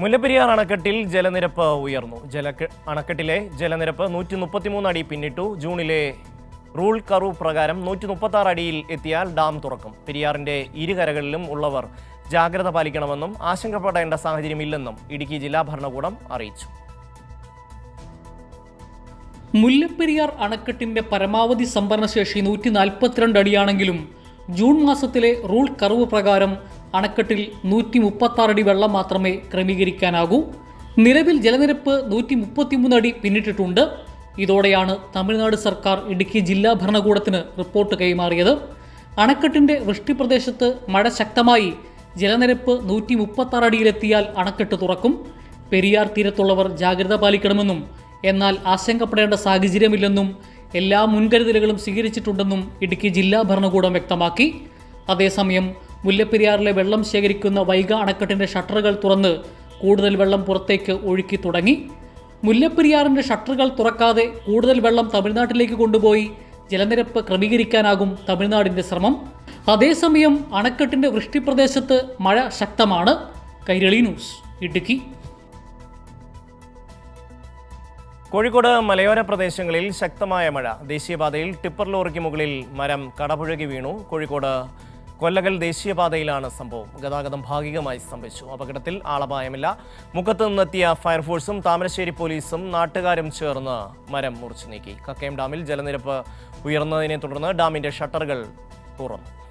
മുല്ലപ്പെരിയാർ അണക്കെട്ടിൽ ജലനിരപ്പ് ഉയർന്നു. ജല അണക്കെട്ടിലെ ജലനിരപ്പ് നൂറ്റി മുപ്പത്തിമൂന്ന് അടി പിന്നിട്ടു. ജൂണിലെ റൂൾ കർവ് പ്രകാരം നൂറ്റി മുപ്പത്തി ആറ് അടിയിൽ എത്തിയാൽ ഡാം തുറക്കും. പെരിയാറിന്റെ ഇരുകരകളിലും ഉള്ളവർ ജാഗ്രത പാലിക്കണമെന്നും ആശങ്കപ്പെടേണ്ട സാഹചര്യമില്ലെന്നും ഇടുക്കി ജില്ലാ ഭരണകൂടം അറിയിച്ചു. മുല്ലപ്പെരിയാർ അണക്കെട്ടിന്റെ പരമാവധി സംഭരണശേഷി നൂറ്റി നാൽപ്പത്തിരണ്ട് അടിയാണെങ്കിലും ജൂൺ മാസത്തിലെ റൂൾ കർവ് പ്രകാരം അണക്കെട്ടിൽ നൂറ്റി മുപ്പത്താറടി വെള്ളം മാത്രമേ ക്രമീകരിക്കാനാകൂ. നിലവിൽ ജലനിരപ്പ് നൂറ്റി മുപ്പത്തിമൂന്ന് അടി പിന്നിട്ടിട്ടുണ്ട്. ഇതോടെയാണ് തമിഴ്നാട് സർക്കാർ ഇടുക്കി ജില്ലാ ഭരണകൂടത്തിന് റിപ്പോർട്ട് കൈമാറിയത്. അണക്കെട്ടിന്റെ വൃഷ്ടിപ്രദേശത്ത് മഴ ശക്തമായി. ജലനിരപ്പ് നൂറ്റി മുപ്പത്താറ് അടിയിലെത്തിയാൽ അണക്കെട്ട് തുറക്കും. പെരിയാർ തീരത്തുള്ളവർ ജാഗ്രത പാലിക്കണമെന്നും എന്നാൽ ആശങ്കപ്പെടേണ്ട സാഹചര്യമില്ലെന്നും എല്ലാ മുൻകരുതലുകളും സ്വീകരിച്ചിട്ടുണ്ടെന്നും ഇടുക്കി ജില്ലാ ഭരണകൂടം വ്യക്തമാക്കി. അതേസമയം മുല്ലപ്പെരിയാറിലെ വെള്ളം ശേഖരിക്കുന്ന വൈഗ അണക്കെട്ടിന്റെ ഷട്ടറുകൾ തുറന്ന് കൂടുതൽ വെള്ളം പുറത്തേക്ക് ഒഴുക്കി തുടങ്ങി. മുല്ലപ്പെരിയാറിന്റെ ഷട്ടറുകൾ തുറക്കാതെ കൂടുതൽ വെള്ളം തമിഴ്നാട്ടിലേക്ക് കൊണ്ടുപോയി ജലനിരപ്പ് ക്രമീകരിക്കാനാകും തമിഴ്നാടിന്റെ ശ്രമം. അതേസമയം അണക്കെട്ടിന്റെ വൃഷ്ടിപ്രദേശത്ത് മഴ ശക്തമാണ്. കൈരളി ന്യൂസ് ഇടുക്കി. കോഴിക്കോട് മലയോര പ്രദേശങ്ങളിൽ ശക്തമായ മഴ. ദേശീയപാതയിൽ ടിപ്പർ ലോറിക്ക് മുകളിൽ മരം കടപുഴകി വീണു. കോഴിക്കോട് കൊല്ലകൽ ദേശീയപാതയിലാണ് സംഭവം. ഗതാഗതം ഭാഗികമായി സ്തംഭിച്ചു. അപകടത്തിൽ ആളപായമില്ല. മുഖത്ത് നിന്നെത്തിയ ഫയർഫോഴ്സും താമരശ്ശേരി പോലീസും നാട്ടുകാരും ചേർന്ന് മരം മുറിച്ചു നീക്കി. കക്കയം ഡാമിൽ ജലനിരപ്പ് ഉയർന്നതിനെ തുടർന്ന് ഡാമിന്റെ ഷട്ടറുകൾ തുറന്നു.